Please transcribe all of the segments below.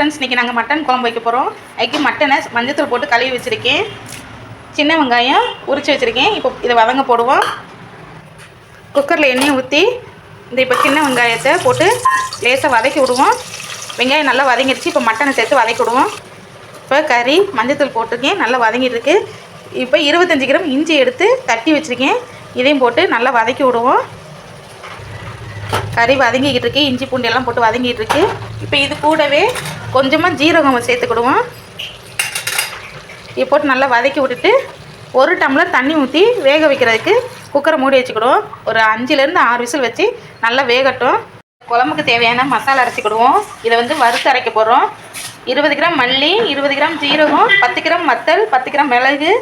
Friends இன்றைக்கி நாங்கள் mutton குழம்பு வைக்க போகிறோம் அதுக்கு மட்டனை மஞ்சத்தூள் போட்டு கழுவி வச்சுருக்கேன். சின்ன வெங்காயம் உரித்து வச்சுருக்கேன். இப்போ இதை வதங்க போடுவோம். குக்கரில் எண்ணெயை ஊற்றி இந்த இப்போ சின்ன வெங்காயத்தை போட்டு லேசாக வதக்கி விடுவோம். வெங்காயம் நல்லா வதங்கிடுச்சு. இப்போ மட்டனை சேர்த்து வதக்கி விடுவோம். இப்போ கறி மஞ்சத்தூள் போட்டிருக்கேன். நல்லா வதங்கிட்டுருக்கு இப்போ இருபத்தஞ்சி கிராம் இஞ்சி எடுத்து தட்டி வச்சுருக்கேன். இதையும் போட்டு நல்லா வதக்கி விடுவோம். கறி வதங்கிக்கிட்டு இருக்கு. இஞ்சி பூண்டு எல்லாம் போட்டு வதங்கிட்டு இருக்கு. இப்போ இது கூடவே கொஞ்சமாக ஜீரகம் சேர்த்துக்கிடுவோம். இது போட்டு நல்லா வதக்கி விட்டுட்டு ஒரு டம்ளர் தண்ணி ஊற்றி வேக வைக்கிறதுக்கு குக்கரை மூடி வச்சுக்கிடுவோம். ஒரு அஞ்சுலேருந்து ஆறு விசில் வச்சு நல்லா வேகட்டும். குழம்புக்கு தேவையான மசாலா அரைச்சிக்கிடுவோம். இதை வந்து வறுத்து அரைக்க போகிறோம் இருபது கிராம் மல்லி இருபது கிராம் ஜீரகம் பத்து கிராம் வத்தல் பத்து கிராம் மிளகு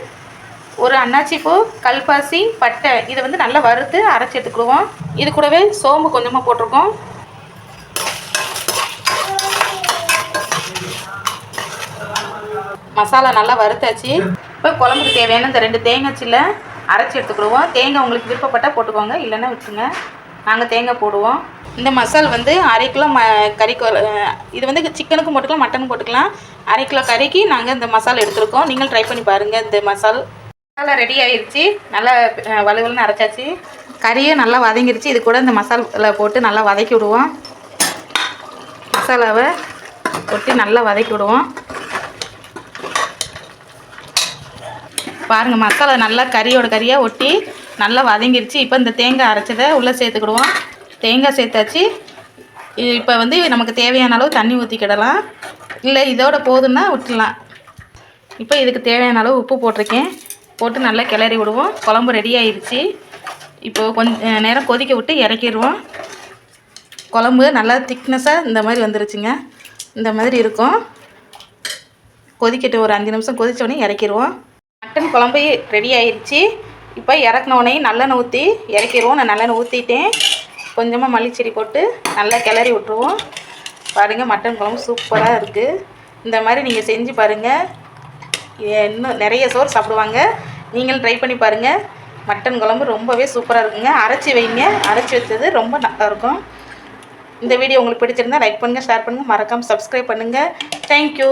ஒரு அன்னாச்சிப்பூ கல்பாசி பட்டை இதை வந்து நல்லா வறுத்து அரைச்சி எடுத்துக்கிடுவோம். இது கூடவே சோம்பு கொஞ்சமாக போட்டிருக்கோம். மசாலா நல்லா வறுத்தாச்சு. இப்போ குழம்புக்கு தேவையான இந்த ரெண்டு தேங்காய் சில்லை அரைச்சி எடுத்துக்கிடுவோம். தேங்காய் உங்களுக்கு விருப்பப்பட்டால் போட்டுக்கோங்க. இல்லைன்னா விட்டுருங்க. நாங்கள் தேங்காய் போடுவோம். இந்த மசால் வந்து அரை கிலோ ம கறி இது வந்து சிக்கனுக்கும் போட்டுக்கலாம் மட்டனுக்கும் போட்டுக்கலாம். அரை கிலோ கறிக்கு நாங்கள் இந்த மசாலா எடுத்துருக்கோம். நீங்கள் ட்ரை பண்ணி பாருங்கள் இந்த மசால். மசாலா ரெடி ஆயிருச்சு. நல்லா வலுவலுன்னு அரைச்சாச்சு. கறியும் நல்லா வதங்கிருச்சு. இது கூட இந்த மசாலா போட்டு நல்லா வதக்கி விடுவோம். மசாலாவை கொட்டி நல்லா வதக்கி விடுவோம். பாருங்கள் மசாலா நல்லா கறியோட கறியாக ஒட்டி நல்லா வதங்கிருச்சு. இப்போ இந்த தேங்காய் அரைச்சதை உள்ளே சேர்த்துக்கிடுவோம். தேங்காய் சேர்த்தாச்சு. இப்போ வந்து நமக்கு தேவையான அளவு தண்ணி ஊற்றிக்கிடலாம் இல்லை இதோட போதும்னா விட்டுலாம் இப்போ இதுக்கு தேவையான அளவு உப்பு போட்டிருக்கேன். போட்டு நல்லா கிளறி விடுவோம். குழம்பு ரெடி ஆயிடுச்சு இப்போது கொஞ்ச நேரம் கொதிக்க விட்டு இறக்கிடுவோம். குழம்பு நல்லா திக்னஸாக இந்த மாதிரி வந்துருச்சுங்க. இந்த மாதிரி இருக்கும். கொதிக்கட்டு ஒரு அஞ்சு நிமிஷம் கொதித்தோடனே இறக்கிடுவோம். மட்டன் குழம்பு ரெடி ஆயிடுச்சு இப்போ இறக்குனோடனே நல்லெண்ணெய் ஊற்றி இறக்கிடுவோம். நான் நல்லெண்ணெய் ஊற்றிட்டேன் கொஞ்சமாக மல்லிச்செடி போட்டு நல்லா கிளறி விட்ருவோம் பாருங்கள் மட்டன் குழம்பு சூப்பராக இருக்குது இந்த மாதிரி நீங்கள் செஞ்சு பாருங்கள் இன்னும் நிறைய சோறு சாப்பிடுவாங்க. நீங்களும் ட்ரை பண்ணி பாருங்கள் மட்டன் குழம்பு ரொம்பவே சூப்பராக இருக்குங்க. அரைச்சி வைங்க. அரைச்சி வச்சது ரொம்ப நல்லா இருக்கும். இந்த வீடியோ உங்களுக்கு பிடிச்சிருந்தா லைக் பண்ணுங்கள் ஷேர் பண்ணுங்கள் மறக்காமல் சப்ஸ்கிரைப் பண்ணுங்கள் தேங்க்யூ